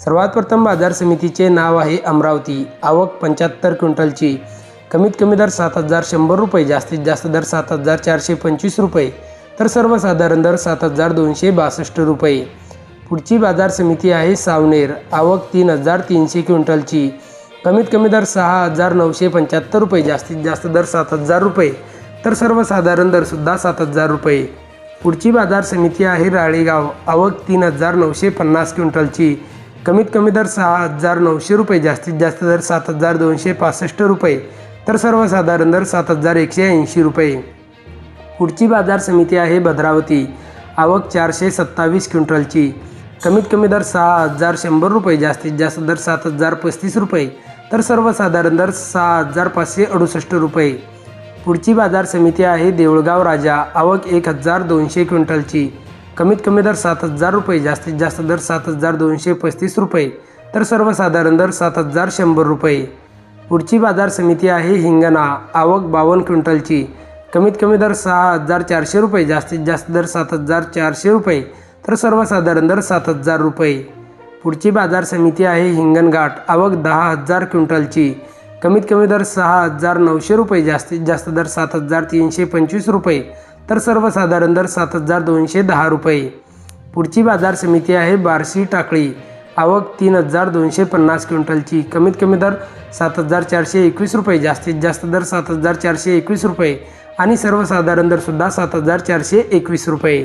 सर्वात प्रथम बाजार समितीचे नाव आहे अमरावती. आवक पंच्याहत्तर क्विंटलची. कमीत कमी दर सात हजार शंभर रुपये जास्तीत जास्त दर सात हजार चारशे पंचवीस रुपये तर सर्वसाधारण दर सात हजार दोनशे बासष्ट रुपये. पुढची बाजार समिती आहे सावनेर. आवक तीन हजार तीनशे क्विंटलची. कमीत कमी दर सहा हजार नऊशे पंच्याहत्तर रुपये जास्तीत जास्त दर सात हजार रुपये तर सर्वसाधारण दरसुद्धा सात हजार रुपये. पुढची बाजार समिती आहे राळेगाव. आवक तीन हजार नऊशे पन्नास क्विंटलची. कमीत कमी दर सहा हजार नऊशे रुपये जास्तीत जास्त दर सात हजार दोनशे पासष्ट रुपये तर सर्वसाधारण दर सात हजार एकशे ऐंशी रुपये. पुढची बाजार समिती आहे भद्रावती. आवक चारशे सत्तावीस क्विंटलची. कमीत कमी दर सहा हजार शंभर रुपये जास्तीत जास्त दर सात हजार पस्तीस रुपये तर सर्वसाधारण दर सहा हजार पाचशे अडुसष्ट रुपये. पुढची बाजार समिती आहे देऊळगाव राजा. आवक एक हजार दोनशे क्विंटलची. कमीत कमी दर सात हजार रुपये जास्तीत जास्त दर सात हजार दोनशे पस्तीस रुपये तर सर्वसाधारण दर सात हजार शंभर रुपये. पुढची बाजार समिती आहे हिंगणा आवक बावन्न क्विंटलची. कमीत कमी दर सहा हजार चारशे रुपये जास्तीत जास्त दर सात हजार चारशे रुपये तर सर्वसाधारण दर सात हजार रुपये. पुढची बाजार समिती आहे हिंगणघाट आवक दहा हजार क्विंटलची. कमीत कमी दर सहा हजार नऊशे रुपये जास्तीत जास्त दर सात हजार तीनशे पंचवीस रुपये तर सर्वसाधारण दर सात हजार दोनशे दहा रुपये. पुढची बाजार समिती आहे बार्शी टाकळी. आवक तीन हजार दोनशे पन्नास क्विंटलची. कमीत कमी दर सात हजार चारशे एकवीस रुपये. जास्तीत जास्त दर सात हजार चारशे एकवीस रुपये. आणि सर्वसाधारण दरसुद्धा सात हजार चारशे एकवीस रुपये.